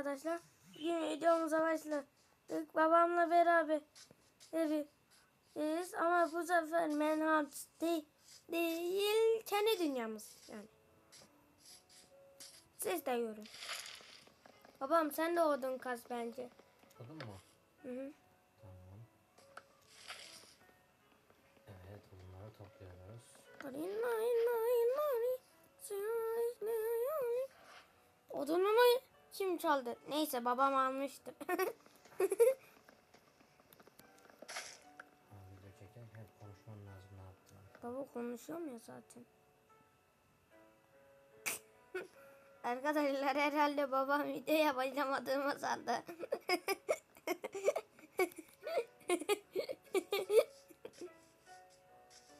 arkadaşlar. Bugün videomuza başladık. Babamla beraber eviz ama bu sefer Manhunt değil, değil kendi dünyamız yani. Siz de görün. Babam sen de odun kaz bence. Odun mu? Hı hı. Tamam. Evet bunları topluyoruz. Odunumu kim çaldı? Neyse babam almıştır. Ama video çekerken hep konuşman lazım ne yaptığını. Baba konuşuyorum ya zaten. Arkadaşlar herhalde babam videoya başlamadığımı sandı.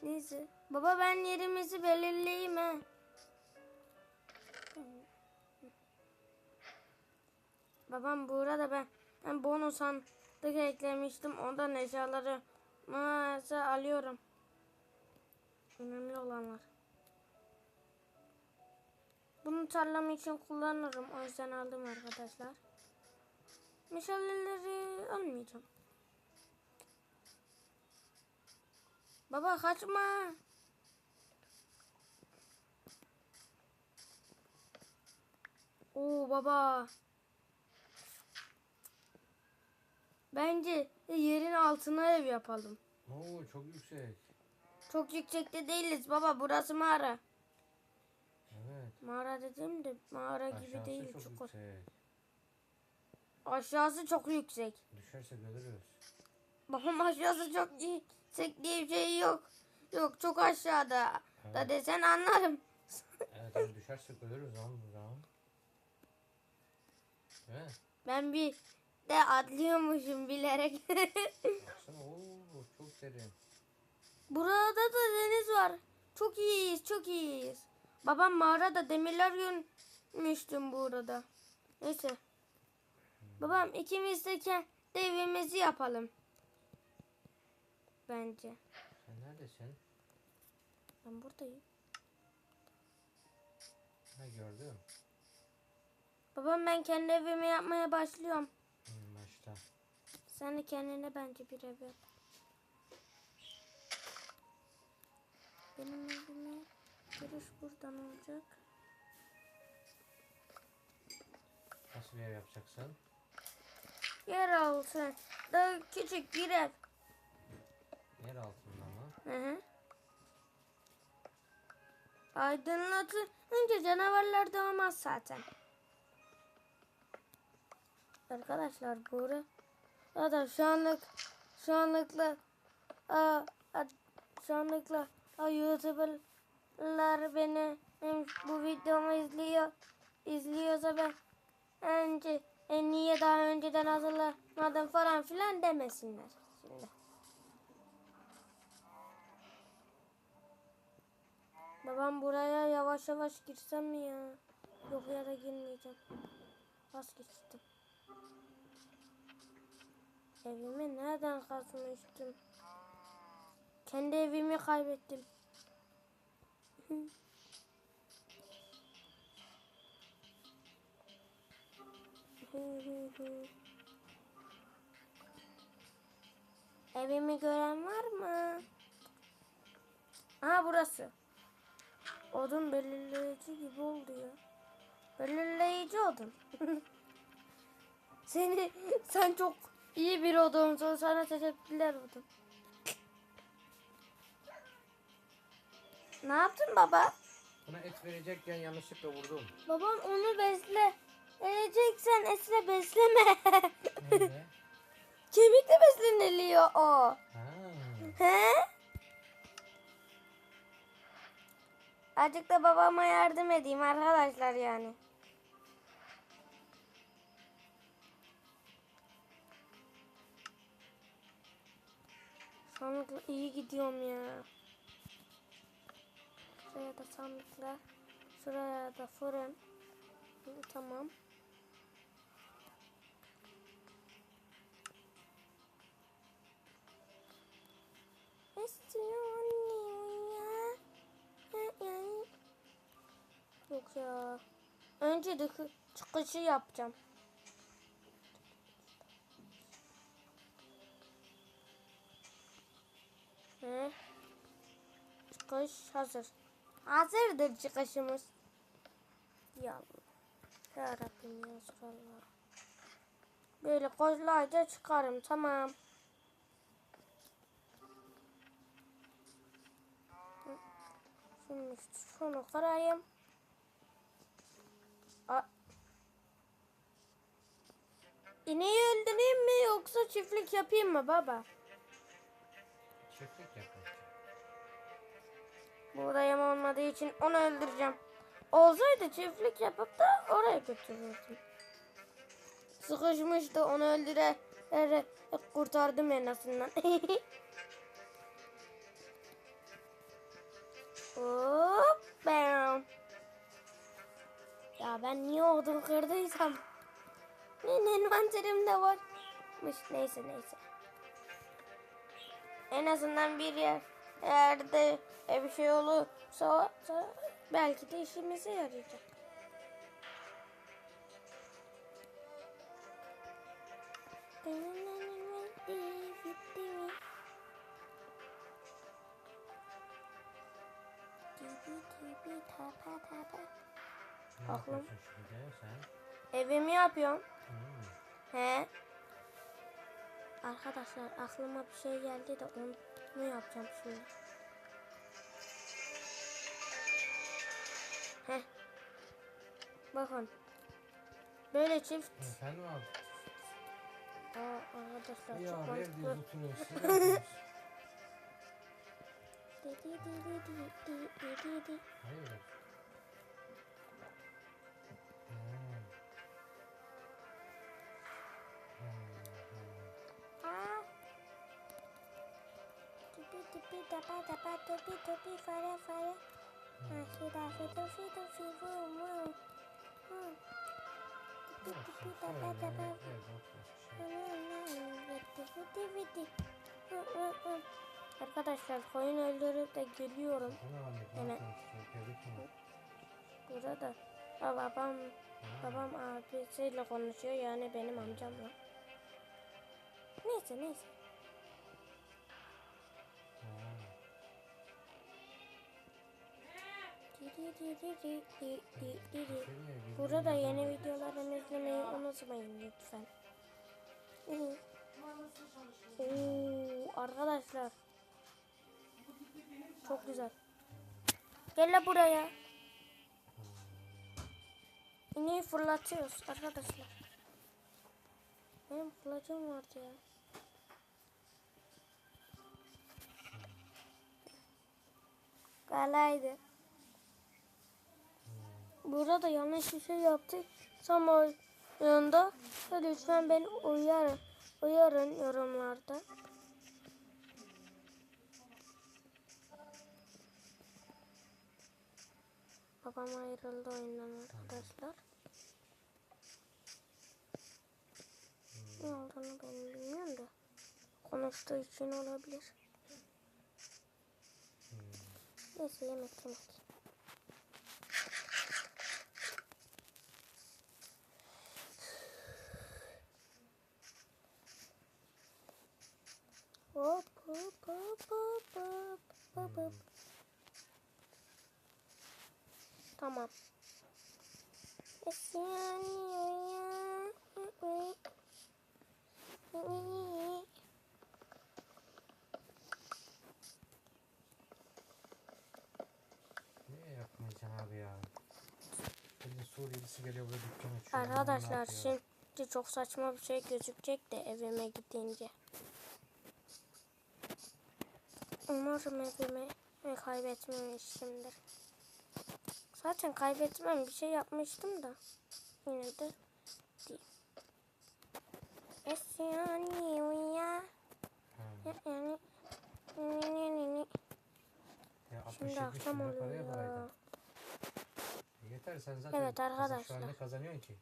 Neyse. Baba ben yerimizi belirleyeyim ha. Babam burada ben, ben bonus sandık eklemiştim. Ondan eşyaları mağaza alıyorum. Önemli olanlar. Bunu tarlam için kullanırım. O yüzden aldım arkadaşlar. Meşaleleri almayacağım. Baba kaçma. Oo baba. Bence yerin altına ev yapalım. Oo çok yüksek. Çok yüksekte değiliz baba. Burası mağara. Evet. Mağara dedim de mağara gibi Aşağısı değil. çok Çok yüksek. Aşağısı çok yüksek. Düşerse ölürüz. Babam aşağısı çok yüksek diye bir şey yok. Yok çok aşağıda. Da Evet. desen anlarım. Evet abi düşersek ölürüz lan buradan. Ben bir de atlıyormuşum bilerek. Baksana oo çok derin. Burada da deniz var. Çok iyiyiz, çok iyiyiz. Babam mağarada demirler görmüştüm burada. Neyse. Babam ikimiz de kendi evimizi yapalım. Bence. Sen neredesin? Ben buradayım. Ha gördüm. Babam ben kendi evimi yapmaya başlıyorum. Başta. Sen de kendine bence bir ev yap. Benim evime giriş buradan olacak. Nasıl bir ev yapacaksın? Yer altı. Daha küçük bir ev. Yer altında mı? Hı hı. Aydınlatınca canavarlar doğmaz zaten. Arkadaşlar burada da şu anlık şu anlıkla aa, a- şu anlıkla aa, YouTuber'lar beni bu videomu izliyor izliyorsa ben önce e, niye daha önceden hazırlamadım falan filan demesinler şimdi. Babam buraya yavaş yavaş girsem mi ya? Yok ya da girmeyeceğim. Vazgeçtim. Evimi nereden kazmıştım? Kendi evimi kaybettim. Evimi gören var mı? Aha burası. Odun belirleyici gibi oldu ya. Belirleyici odun. Seni sen çok iyi bir odunsun. Sana teşekkürler odun. Ne yaptın baba? Buna et verecekken yanlışlıkla vurdum. Babam onu besle. Vereceksen esle besleme. Nerede? Kemikle besleniliyor o. ha. He? Azıcık da babama yardım edeyim arkadaşlar yani. Sandıkla iyi gidiyorum ya. Şuraya da sandıklar. Şuraya da fırın. Tamam. İstiyor ya. Yok ya. Önce de kı- çıkışı yapacağım. Çıkış hazır. Hazırdır çıkışımız. Ya Allah. Ya Rabbim ya Resulallah. Böyle kolayca çıkarım tamam. Şimdi şunu kırayım. A İneği öldüreyim mi yoksa çiftlik yapayım mı baba? Çiftlik yapın. Buğdayım olmadığı için onu öldüreceğim. Olsaydı çiftlik yapıp da oraya götürürdüm. Sıkışmıştı onu öldürerek kurtardım en azından. Hop bam. Ya ben niye odun kırdıysam. Ne envanterimde varmış. Neyse neyse. En azından bir yer yerde e, bir şey olursa belki de işimize yarayacak. Ne Aklım. yapıyorsun şimdi sen? Evimi yapıyorum. Hmm. He. Arkadaşlar aklıma bir şey geldi de onu yapacağım şimdi. Heh. Bakın. Böyle çift. Efendim abi. Aa, arkadaşlar Ya çok mantıklı. oturuyoruz. tapa tapa topi topi fare fare. Afi ah, dafi tofi tofi vum vum. Ah. Topi topi tapa tapa. Ah, bitti bitti bitti. Arkadaşlar koyun öldürüp de geliyorum. Hemen. Burada da Aa, babam babam abisiyle konuşuyor yani benim amcamla. Neyse neyse. Burada güzel yeni videolarımı izlemeyi unutmayın lütfen. Oo, arkadaşlar. Çok güzel. Gel la buraya. İneği fırlatıyoruz arkadaşlar. Benim kılıcım vardı ya. Kolaydı. Burada yanlış bir şey yaptıysam oyunda lütfen beni uyarın. Uyarın yorumlarda. Babam ayrıldı oyundan arkadaşlar. Ne olduğunu ben bilmiyorum da. Konuştuğu için olabilir. Neyse yemek yemek. Hop hop hop hop hop hop hop. Tamam. Ne yapmayacaksın abi ya? Şimdi Suriyelisi geliyor burada dükkan açıyor. Arkadaşlar şimdi çok saçma bir şey gözükecek de evime gidince. Umarım evimi kaybetmemişimdir. Zaten kaybetmem bir şey yapmıştım da. Yine de. Yani ni ni ni. Ya 60 Şimdi 70 akşam oluyor. Yeter sen zaten Evet arkadaşlar. Şu an ne kazanıyorsun ki?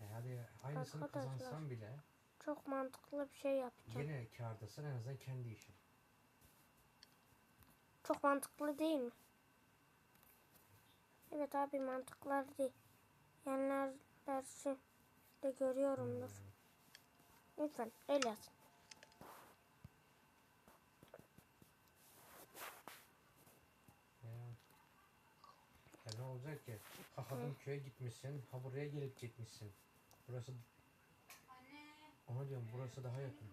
E hadi aynısını Arkadaşlar. kazansan bile Çok mantıklı bir şey yapacağım. yine kârdasın en azından kendi işin. Çok mantıklı değil mi? Evet abi mantıklar değil. Yanlar dersi de görüyorumdur. Lütfen öyle yazın. Olacak ki? Ha Hadımköy'e gitmişsin, ha buraya gelip gitmişsin. Burası onu diyorum burası daha yakın.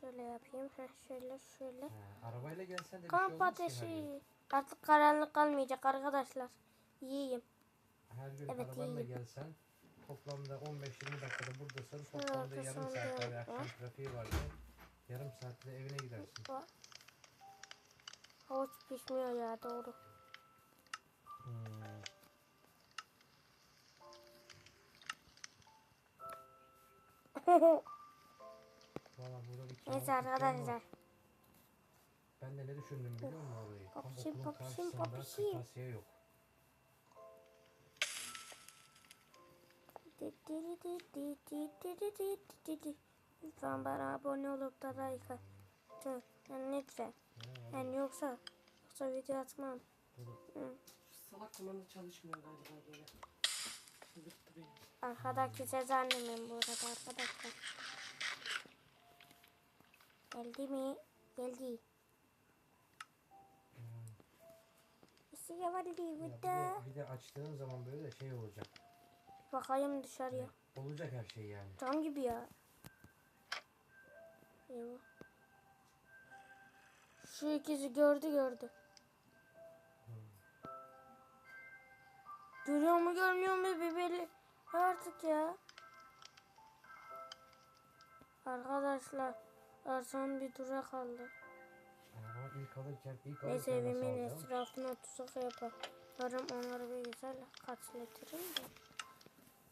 Şöyle yapayım. Heh, şöyle şöyle. Ha, arabayla gelsen de bir şey Kamp olmaz ki ateşi. gün. Artık karanlık kalmayacak arkadaşlar. Yiyeyim. Her gün Evet, arabanla iyiyim. gelsen toplamda 15-20 dakikada buradasın. Toplamda yarım arkasında saat var. Akşam var. trafiği vardı. Yarım saatte evine gidersin. Havuç pişmiyor ya doğru. Neyse arkadaşlar. Ben de ne düşündüm biliyor musun orayı? Tam okulun papişim, karşısında papişim. kırtasiye yok. Lütfen bana abone olup da like atın. Yani lütfen. Yani yoksa yoksa video atmam. Hı. Salak kumanda çalışmıyor galiba gene. Çıldırttı beni. Arkadaki ses annemin bu arada arkadaşlar. Geldi mi? Geldi. İşte geldi Ya bir, de, bir de açtığın zaman böyle de şey olacak. Bakayım dışarıya. Olacak her şey yani. Cam gibi ya. Eyvah. Şu ikisi gördü gördü. Görüyor mu görmüyor mu biberi artık ya. Arkadaşlar son bir dura kaldı. Ama ilk alırken ilk Neyse evimin etrafına tuzak yapar. Varım onları bir güzel kaçlatırım da.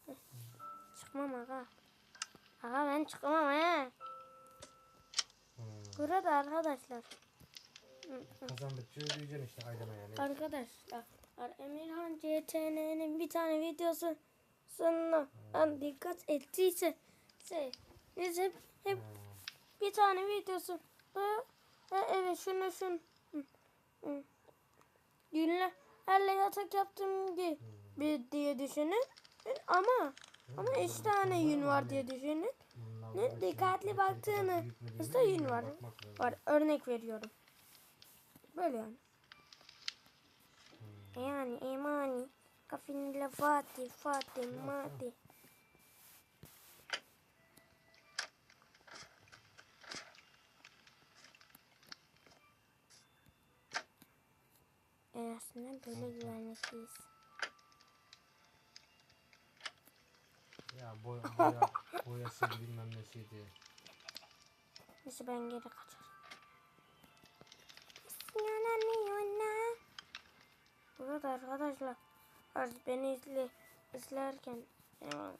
Heh. Çıkmam aga. Aga ben çıkmam he. Hmm. Burada arkadaşlar. Hı, hı. Kazandıkça ödeyeceksin işte aylana yani. Arkadaşlar Emirhan CTN'nin bir tane videosu sonuna dikkat ettiyse şey, biz hep, hep bir tane videosu. Ha, evet şunu şunu. Günlerle yatak yaptım bir, diye düşünün. Ama ama üç tane yün var diye düşünün. Ne dikkatli baktığını ısta yün var. var örnek veriyorum. Böyle yani. Yani imani kafinle Fatih Fatih Mati. En azından böyle güvenlikliyiz. Ya boya, boya, boyası bilmem nesiydi. Neyse ben geri kaçarım. Sinirleniyor Burada arkadaşlar artık beni izle, izlerken eyvah,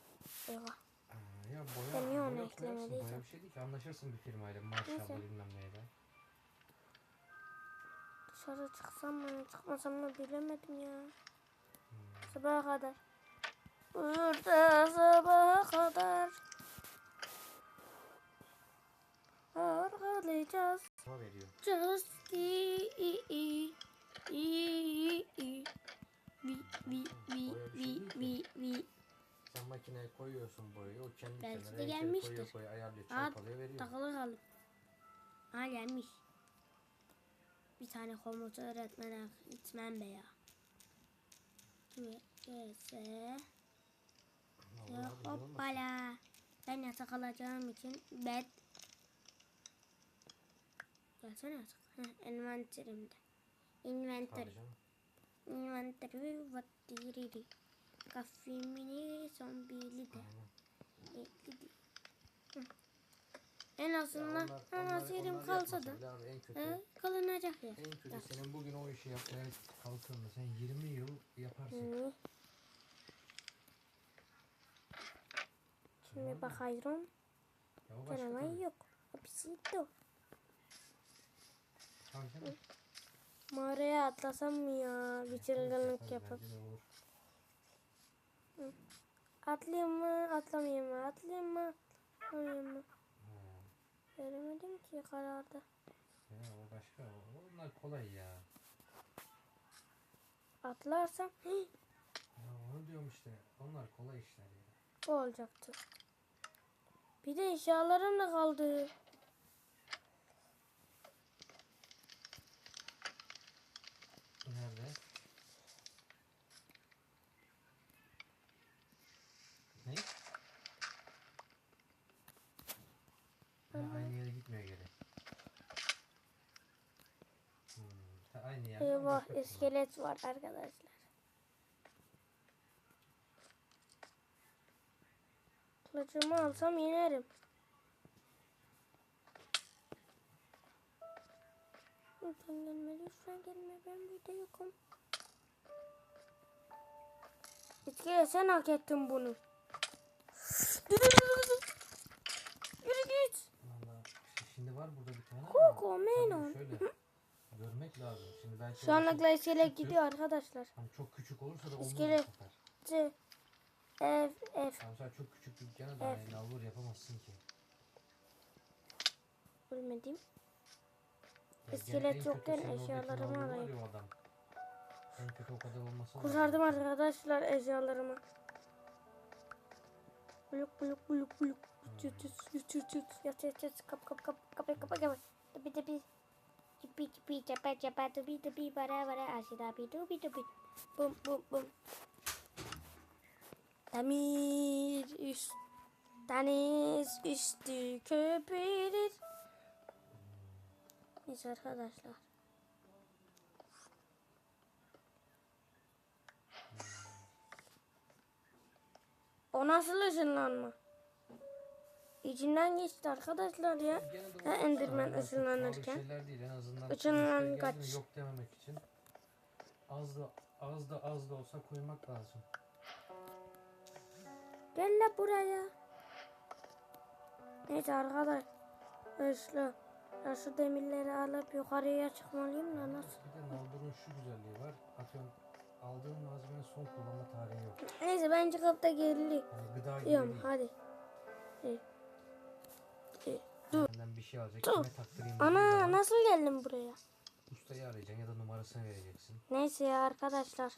eyvah. Ha, ya boya, Ben niye onu eklemediysem? Boya bir şey değil ki anlaşırsın bir firmayla maşallah Neyse. bilmem neyle. Dışarı çıksam mı çıkmasam mı bilemedim ya. Hmm. Sabaha kadar. Burada sabaha kadar. Veriyor. Just i i i i i Vi vi vi vi vi vi Sen makineye koyuyorsun boyayı, o kendi Belki kendine de gelmiştir. koyuyor koyuyor ayarlıyor, çarpalıyor veriyor. takılı kaldım. Ha gelmiş. Bir tane komuta öğretmene gitmem be ya. Allah Ya hoppala. Ben yatak alacağım için bed. Gelsene yatak. Heh, envanterimde. Envanter. Tabii canım. Envanteri vattiriri. Kafemini zombili de. Eklidi. Hı. En Ya azından onlar- onlar- serim onlar kalsa da abi en kötü, e, kalınacak ya. en kötü senin bugün o işi yapmaya kalktığında sen 20 yıl yaparsın. Hı. Şimdi bakıyorum. Ya başka Deneme tabii. yok. Tabii. Mağaraya atlasam mı ya? Bir çılgınlık yapıp. Atlayayım mı? Atlamayayım mı? Atlayayım mı? Atlamayayım mı? Veremedim ki kararda. Ya o başka. o- Onlar kolay ya. Atlarsam hii, Ya onu diyorum işte. Onlar kolay işler ya. bu olacaktı. Bir de eşyalarım da kaldı. İskelet var arkadaşlar. Kılıcımı alsam yenerim. Lütfen gelme, lütfen gelme. Ben burada yokum. İskele sen hak ettin bunu. Yürü git. Vallahi şimdi var burada bir tane tabii menon. şöyle görmek lazım. Şimdi belki Şu anlıkla iskelet gidiyor arkadaşlar. Hani çok küçük olursa da olmaz İskelet. C, F, F. Mesela çok küçük dükkana da yani nalbur yapamazsın ki. Ölmedim. Ya İskelet yokken eşyalarımı alayım. En kötü o kadar olması lazım. Kurtardım arkadaşlar eşyalarımı. Bluk bluk bluk bluk. Yut yut yut yut yut. Yat yat yat. Kap kap kap. Kapa kapa kapa. Tabi tabi. Cipi cipi capa capa tubi tubi bara bara asyik tubi tubi tubi. Bum bum bum. Demir üst. Deniz üstü köpürür. Neyse arkadaşlar. O nasıl ışınlanma? İçinden geçti arkadaşlar ya. Ha, Enderman hala çok ışınlanırken. pahalı şeyler değil en azından. Işınlan kaç. Yok dememek için. Az da az da az da olsa koymak lazım. Gel la buraya. Neyse arkadaşlar. Ya şu demirleri alıp yukarıya çıkmalıyım da nasıl? Bir de şu güzelliği var. Atıyorum aldığın malzemenin son kullanma tarihi yok. Neyse ben çıkıp da geleyim. Yani gıda değil. hadi. İyi. Bir şey alacak. Dur. Kime taktırayım dediğin Ana nasıl geldin buraya? Ustayı arayacaksın ya da numarasını vereceksin. Neyse ya arkadaşlar.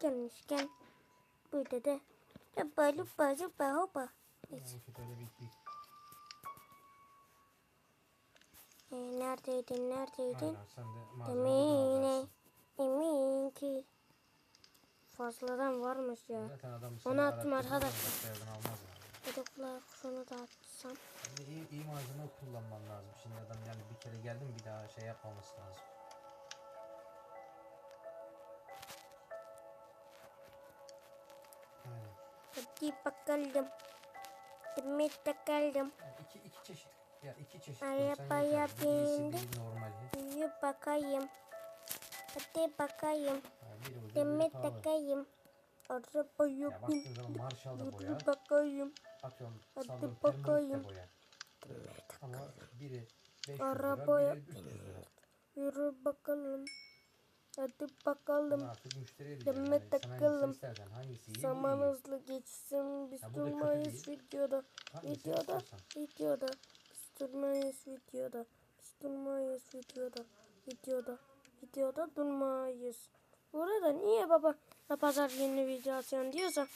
Gelmişken burada da lupa lupa lupa hopa. bir, bir Ee, neredeydin neredeydin? aynen sen de. Emin ki. Fazladan varmış ya. Zaten adam Onu attım arkadaşlar. zaman başka yerden almaz yani. Çocuklar şunu da atsam. Yani iyi, iyi malzeme kullanman lazım. Şimdi adam yani bir kere geldin bir daha şey yapmaması lazım. Aynen. Hadi bakalım. Demet bakalım. Yani iki, iki çeşit ya iki çeşit Arabaya. Birisi bindim. bir normali. İyi bakayım. Hadi bakayım. Bakayım. Arabaya Ya baktığın bin. bakayım. Hadi bakayım. Ama biri 500 Arabaya- lira biri 300 lira. Yürü bakalım. Hadi bakalım. hangisini takalım. Zaman hızlı geçsin. Biz Ya durmayız videoda. Videoda. Videoda. Biz durmayız videoda. Biz durmayız videoda. Videoda. Videoda durmayız. Bu arada niye baba ya pazar günü video atıyorsun diyorsa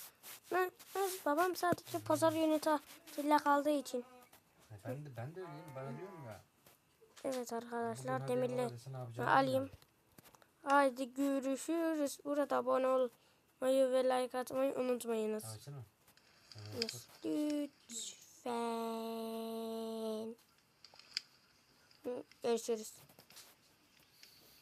ne, ne, babam sadece pazar günü tatile kaldığı için. Ya Ben de, ben de öyleyim. Bana diyorum ya. Evet arkadaşlar yapacağını alayım. bilmiyorum. Haydi görüşürüz. Burada abone olmayı ve like atmayı unutmayınız. Lütfen. Görüşürüz.